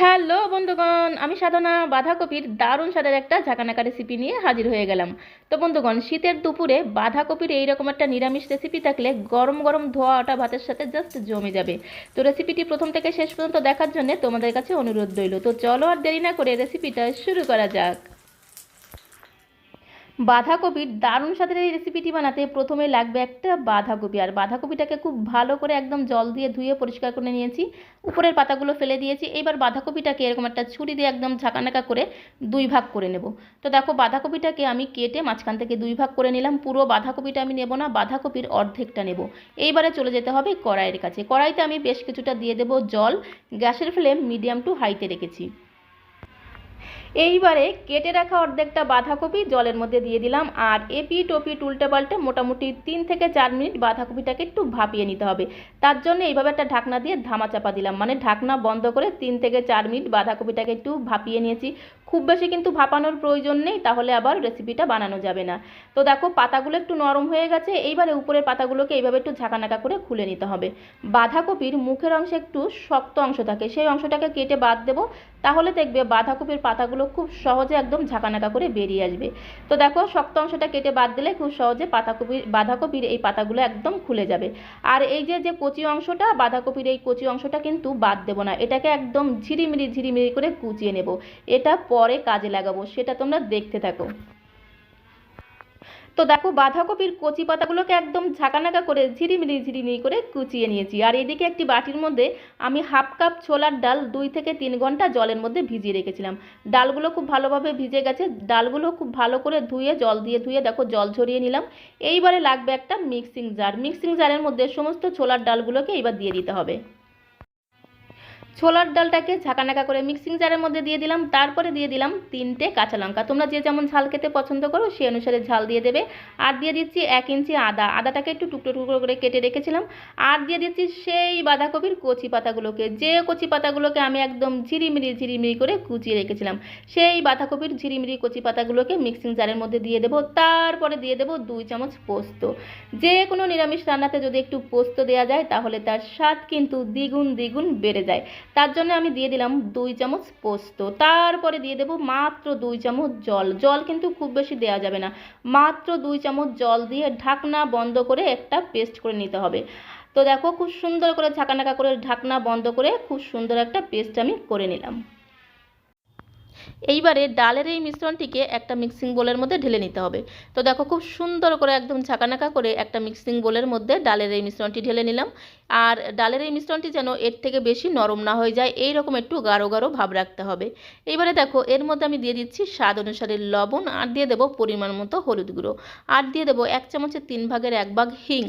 Hello বন্ধুগণ, আমি সাধনা বাঁধাকপির দারুণ স্বাদের একটা ঝাঁকানাকা রেসিপি নিয়ে হাজির হয়ে গেলাম। তো বন্ধুগণ, শীতের দুপুরে বাঁধাকপির এইরকম একটা নিরামিষ রেসিপি থাকলে গরম গরম ধোয়া ওটা ভাতের সাথে জাস্ট জমে যাবে। তো রেসিপিটি প্রথম থেকে শেষ পর্যন্ত দেখার জন্য তোমাদের কাছে অনুরোধ রইল। তো চলো আর দেরি না করে রেসিপিটা শুরু করা যাক। বাঁধাকপির দারুণ স্বাদের এই রেসিপিটি বানাতে প্রথমে লাগবে একটা বাঁধাকপি। আর বাঁধাকপিটাকে খুব ভালো করে একদম জল দিয়ে ধুয়ে পরিষ্কার করে নিয়েছি। উপরের পাতাগুলো ফেলে দিয়েছি। এবার বাঁধাকপিটাকে এরকম একটা ছুরি দিয়ে একদম ঝাঁকানাকা করে দুই ভাগ করে নেব। তো দেখো, বাঁধাকপিটাকে আমি কেটে মাঝখান থেকে দুই ভাগ করে নিলাম। পুরো বাঁধাকপিটা আমি নেব না, বাঁধাকপির অর্ধেকটা নেব। এইবারে চলে যেতে হবে কড়াইয়ের কাছে। কড়াইতে আমি বেশ কিছুটা দিয়ে দেবো জল। গ্যাসের ফ্লেম মিডিয়াম টু হাইতে রেখেছি। এইবারে কেটে রাখা অর্ধেকটা বাঁধাকপি জলের মধ্যে দিয়ে দিলাম, আর এপি টপি টুলটে পাল্টে মোটামুটি তিন থেকে চার মিনিট বাঁধাকপিটাকে একটু ভাপিয়ে নিতে হবে। তার জন্য এইভাবে একটা ঢাকনা দিয়ে ধামা চাপা দিলাম মানে ঢাকনা বন্ধ করে তিন থেকে চার মিনিট বাঁধাকপিটাকে একটু ভাপিয়ে নিয়েছি। খুব বেশি কিন্তু ভাপানোর প্রয়োজন নেই, তাহলে আবার রেসিপিটা বানানো যাবে না। তো দেখো, পাতাগুলো একটু নরম হয়ে গেছে, এইবারে উপরের পাতাগুলোকে এইভাবে একটু ঝাঁকানাকা করে খুলে নিতে হবে। বাঁধাকপির মুখের অংশে একটু শক্ত অংশ থাকে, সেই অংশটাকে কেটে বাদ দেবো, তাহলে দেখবে বাঁধাকপির পাতাগুলো খুব সহজে একদম ঝাঁকানাকা করে বেরিয়ে আসবে। তো দেখো, শক্ত অংশটা কেটে বাদ দিলে খুব সহজে পাতাকপির, বাঁধাকপির এই পাতাগুলো একদম খুলে যাবে। আর এই যে যে কচি অংশটা, বাঁধাকপির এই কচি অংশটা কিন্তু বাদ দেবো না। এটাকে একদম ঝিরিমিরি ঝিরিমিরি করে কুচিয়ে নেব। এটা পরে কাজে লাগাবো, সেটা তোমরা দেখতে থাকো। তো দেখো বাঁধাকপির কচি পাতাগুলোকে একদম ঝাঁকানাকা করে ঝিরিমিরি ঝিরিমিরি করে কুচিয়ে নিয়েছি। আর এদিকে একটি বাটির মধ্যে আমি হাফ কাপ ছোলার ডাল দুই থেকে তিন ঘণ্টা জলের মধ্যে ভিজিয়ে রেখেছিলাম। ডালগুলো খুব ভালোভাবে ভিজে গেছে। ডালগুলো খুব ভালো করে ধুয়ে, জল দিয়ে ধুয়ে দেখো জল ঝরিয়ে নিলাম। এইবারে লাগবে একটা মিক্সিং জার মিক্সিং জারের মধ্যে সমস্ত ছোলার ডালগুলোকে এবার দিয়ে দিতে হবে। ছোলার ডালটাকে ঝাঁকানাকা করে মিক্সিং জারের মধ্যে দিয়ে দিলাম। তারপরে দিয়ে দিলাম তিনটে কাঁচা লঙ্কা। তোমরা যে যেমন ঝাল খেতে পছন্দ করো, সেই অনুসারে ঝাল দিয়ে দেবে। আর দিয়ে দিচ্ছি এক ইঞ্চি আদা। আদাটাকে একটু টুকরো টুকরো করে কেটে রেখেছিলাম। আর দিয়ে দিচ্ছি সেই বাঁধাকপির কচি পাতাগুলোকে। যে কচি পাতাগুলোকে আমি একদম ঝিরিমিরি ঝিরিমিরি করে কুচিয়ে রেখেছিলাম, সেই বাঁধাকপির ঝিরিমিরি কচি পাতাগুলোকে মিক্সিং জারের মধ্যে দিয়ে দেবো। তারপরে দিয়ে দেবো দুই চামচ পোস্ত। যে কোনো নিরামিষ রান্নাতে যদি একটু পোস্ত দেওয়া যায়, তাহলে তার স্বাদ কিন্তু দ্বিগুণ দ্বিগুণ বেড়ে যায়। তার জন্য আমি দিয়ে দিলাম দুই চামচ পোস্ত। তারপরে দিয়ে দেব মাত্র দুই চামচ জল। জল কিন্তু খুব বেশি দেওয়া যাবে না। মাত্র দুই চামচ জল দিয়ে ঢাকনা বন্ধ করে একটা পেস্ট করে নিতে হবে। তো দেখো, খুব সুন্দর করে ঝাঁকানাকা করে ঢাকনা বন্ধ করে খুব সুন্দর একটা পেস্ট আমি করে নিলাম। এইবারে ডালের এই মিশ্রণটিকে একটা মিক্সিং বোলের মধ্যে ঢেলে নিতে হবে। তো দেখো খুব সুন্দর করে একদম ঝাঁকানাকা করে একটা মিক্সিং বোলের মধ্যে ডালের এই মিশ্রণটি ঢেলে নিলাম। আর ডালের এই মিশ্রণটি যেন এর থেকে বেশি নরম না হয়ে যায় এই রকম একটু গাঢ় গাঢ় ভাব রাখতে হবে। এইবারে দেখো এর মধ্যে আমি দিয়ে দিচ্ছি স্বাদ অনুসারে লবণ আর দিয়ে দেবো পরিমাণ মতো হলুদ গুঁড়ো। আর দিয়ে দেবো এক চামচের তিন ভাগের এক ভাগ হিং।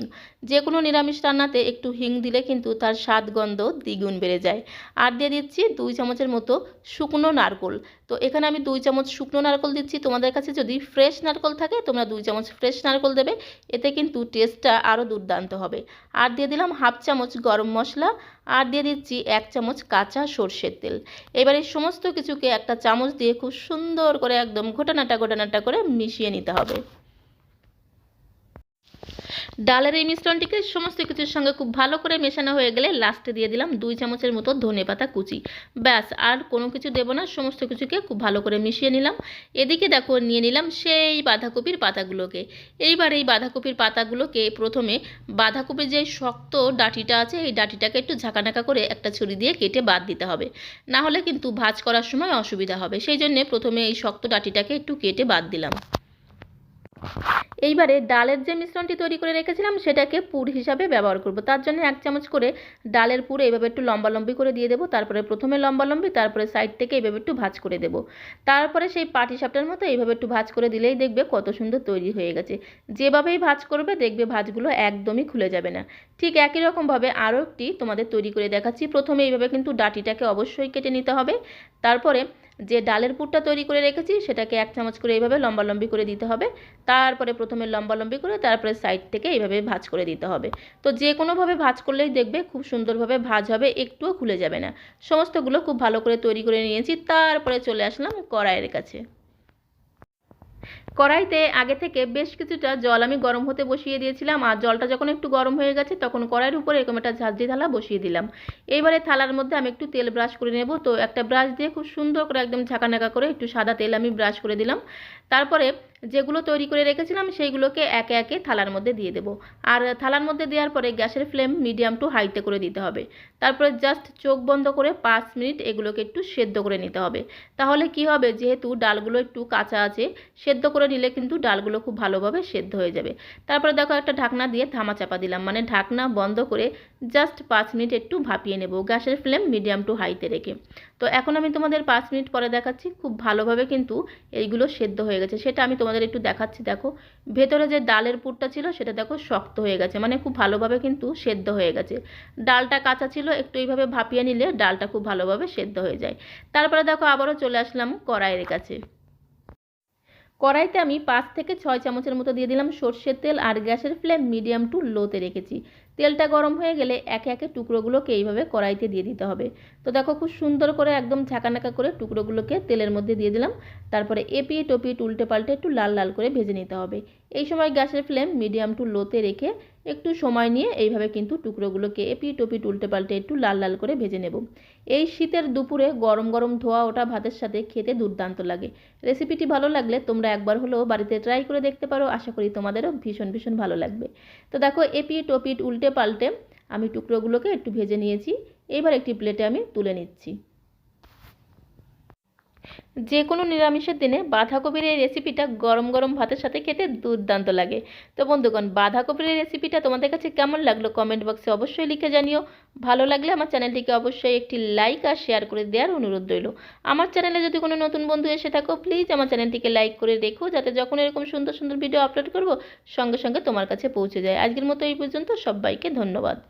যে কোনো নিরামিষ রান্নাতে একটু হিং দিলে কিন্তু তার স্বাদ গন্ধ দ্বিগুণ বেড়ে যায়। আর দিয়ে দিচ্ছি দুই চামচের মতো শুকনো নারকোল। তো এখানে আমি দুই চামচ শুকনো নারকল দিচ্ছি। তোমাদের কাছে যদি ফ্রেশ নারকল থাকে, তোমরা দুই চামচ ফ্রেশ নারকল দেবে। এতে কিন্তু টেস্টটা আরও দুর্দান্ত হবে। আর দিয়ে দিলাম হাফ চামচ গরম মশলা। আর দিয়ে দিচ্ছি এক চামচ কাঁচা সর্ষের তেল। এবারে সমস্ত কিছুকে একটা চামচ দিয়ে খুব সুন্দর করে একদম ঘোটানাটা ঘোটানাটা করে মিশিয়ে নিতে হবে। ডালের এই মিশ্রণটিকে সমস্ত কিছুর সঙ্গে খুব ভালো করে মেশানো হয়ে গেলে লাস্টে দিয়ে দিলাম দুই চামচের মতো ধনে পাতা কুচি। ব্যাস, আর কোনো কিছু দেবো না, সমস্ত কিছুকে খুব ভালো করে মিশিয়ে নিলাম। এদিকে দেখো, নিয়ে নিলাম সেই বাঁধাকপির পাতাগুলোকে। এইবার এই বাঁধাকপির পাতাগুলোকে প্রথমে বাঁধাকপির যে শক্ত ডাঁটিটা আছে, এই ডাঁটিটাকে একটু ঝাঁকানাকা করে একটা ছুরি দিয়ে কেটে বাদ দিতে হবে। না হলে কিন্তু ভাজ করার সময় অসুবিধা হবে। সেই জন্যে প্রথমে এই শক্ত ডাঁটিটাকে একটু কেটে বাদ দিলাম। এইবারে ডালের যে মিশ্রণটি তৈরি করে রেখেছিলাম, সেটাকে পুর হিসাবে ব্যবহার করব। তার জন্য এক চামচ করে ডালের পুর এইভাবে একটু লম্বালম্বি করে দিয়ে দেবো। তারপরে প্রথমে লম্বালম্বি, তারপরে সাইড থেকে এইভাবে একটু ভাজ করে দেবো। তারপরে সেই পাটি সাপটার মতো এইভাবে একটু ভাজ করে দিলেই দেখবে কত সুন্দর তৈরি হয়ে গেছে। যেভাবেই ভাজ করবে, দেখবে ভাজগুলো একদমই খুলে যাবে না। ঠিক একই রকমভাবে আরও একটি তোমাদের তৈরি করে দেখাচ্ছি। প্রথমে এইভাবে কিন্তু ডাটিটাকে অবশ্যই কেটে নিতে হবে। তারপরে যে ডালের পুরটা তৈরি করে রেখেছি, সেটাকে এক চামচ করে এইভাবে লম্বালম্বি করে দিতে হবে। তারপরে প্রথমে লম্বালম্বি করে তারপরে সাইড থেকে এইভাবে ভাজ করে দিতে হবে। তো যে কোনোভাবে ভাজ করলেই দেখবে খুব সুন্দরভাবে ভাজ হবে, একটুও খুলে যাবে না। সমস্তগুলো খুব ভালো করে তৈরি করে নিয়েছি, তারপরে চলে আসলাম কড়াইয়ের কাছে। কড়াইতে আগে থেকে বেশ কিছুটা জল আমি গরম হতে বসিয়ে দিয়েছিলাম, আর জলটা যখন একটু গরম হয়ে গেছে তখন কড়াইয়ের উপরে এরকম একটা ঝাঁঝরি থালা বসিয়ে দিলাম। এইবারে থালার মধ্যে আমি একটু তেল ব্রাশ করে নেব। তো একটা ব্রাশ দিয়ে খুব সুন্দর করে একদম ঝাঁকানাকা করে একটু সাদা তেল আমি ব্রাশ করে দিলাম। তারপরে যেগুলো তৈরি করে রেখেছিলাম সেইগুলোকে একে একে থালার মধ্যে দিয়ে দেবো। আর থালার মধ্যে দেওয়ার পরে গ্যাসের ফ্লেম মিডিয়াম টু হাইতে করে দিতে হবে। তারপরে জাস্ট চোখ বন্ধ করে পাঁচ মিনিট এগুলোকে একটু সেদ্ধ করে নিতে হবে। তাহলে কি হবে? যেহেতু ডালগুলো একটু কাঁচা আছে, সেদ্ধ করে নিলে কিন্তু ডালগুলো খুব ভালোভাবে সেদ্ধ হয়ে যাবে। তারপরে দেখো একটা ঢাকনা দিয়ে ধামা চাপা দিলাম। মানে ঢাকনা বন্ধ করে জাস্ট পাঁচ মিনিট একটু ভাপিয়ে নেব গ্যাসের ফ্লেম মিডিয়াম টু হাইতে রেখে। তো এখন আমি তোমাদের পাঁচ মিনিট পরে দেখাচ্ছি। খুব ভালোভাবে কিন্তু এইগুলো সেদ্ধ হয়ে গেছে। সেটা আমি তোমাদের একটু দেখাচ্ছি, দেখো। ভেতরে যে ডালের পুরটা ছিল, সেটা দেখো শক্ত হয়ে গেছে মানে খুব ভালোভাবে কিন্তু সেদ্ধ হয়ে গেছে। ডালটা কাঁচা ছিল, একটু এইভাবে ভাপিয়ে নিলে ডালটা খুব ভালোভাবে সেদ্ধ হয়ে যায়। তারপরে দেখো, আবারও চলে আসলাম কড়াইয়ের কাছে। কড়াইতে আমি পাঁচ থেকে ছয় চামচের মতো দিয়ে দিলাম সর্ষের তেল আর গ্যাসের ফ্লেম মিডিয়াম টু লোতে রেখেছি। তেলটা গরম হয়ে গেলে একে একে টুকরোগুলোকে এইভাবে কড়াইতে দিয়ে দিতে হবে। তো দেখো খুব সুন্দর করে একদম ঝাঁকানাকা করে টুকরোগুলোকে তেলের মধ্যে দিয়ে দিলাম। তারপরে এপিয়ে টপিয়ে উল্টে পাল্টে একটু লাল লাল করে ভেজে নিতে হবে। এই সময় গ্যাসের ফ্লেম মিডিয়াম টু লোতে রেখে একটু সময় নিয়ে এইভাবে কিন্তু টুকরোগুলোকে এপি টপি উল্টে পাল্টে একটু লাল লাল করে ভেজে নেব। এই শীতের দুপুরে গরম গরম ধোয়া ওটা ভাতের সাথে খেতে দুর্দান্ত লাগে। রেসিপিটি ভালো লাগলে তোমরা একবার হলেও বাড়িতে ট্রাই করে দেখতে পারো। আশা করি তোমাদেরও ভীষণ ভীষণ ভালো লাগবে। তো দেখো এপি টপি উল্টে পাল্টে আমি টুকরোগুলোকে একটু ভেজে নিয়েছি। এবার একটি প্লেটে আমি তুলে নিচ্ছি। যে কোনো নিরামিষের দিনে বাঁধাকপির এই রেসিপিটা গরম গরম ভাতের সাথে খেতে দুর্দান্ত লাগে। তো বন্ধুগণ, বাঁধাকপির এই রেসিপিটা তোমাদের কাছে কেমন লাগল কমেন্ট বক্সে অবশ্যই লিখে জানিও। ভালো লাগলে আমার চ্যানেলটিকে অবশ্যই একটি লাইক আর শেয়ার করে দেওয়ার অনুরোধ রইল। আমার চ্যানেলে যদি কোনো নতুন বন্ধু এসে থাকো প্লিজ আমার চ্যানেলটিকে লাইক করে রেখো, যাতে যখন এরকম সুন্দর সুন্দর ভিডিও আপলোড করব, সঙ্গে সঙ্গে তোমার কাছে পৌঁছে যায়। আজকের মতো এই পর্যন্ত, সবাইকে ধন্যবাদ।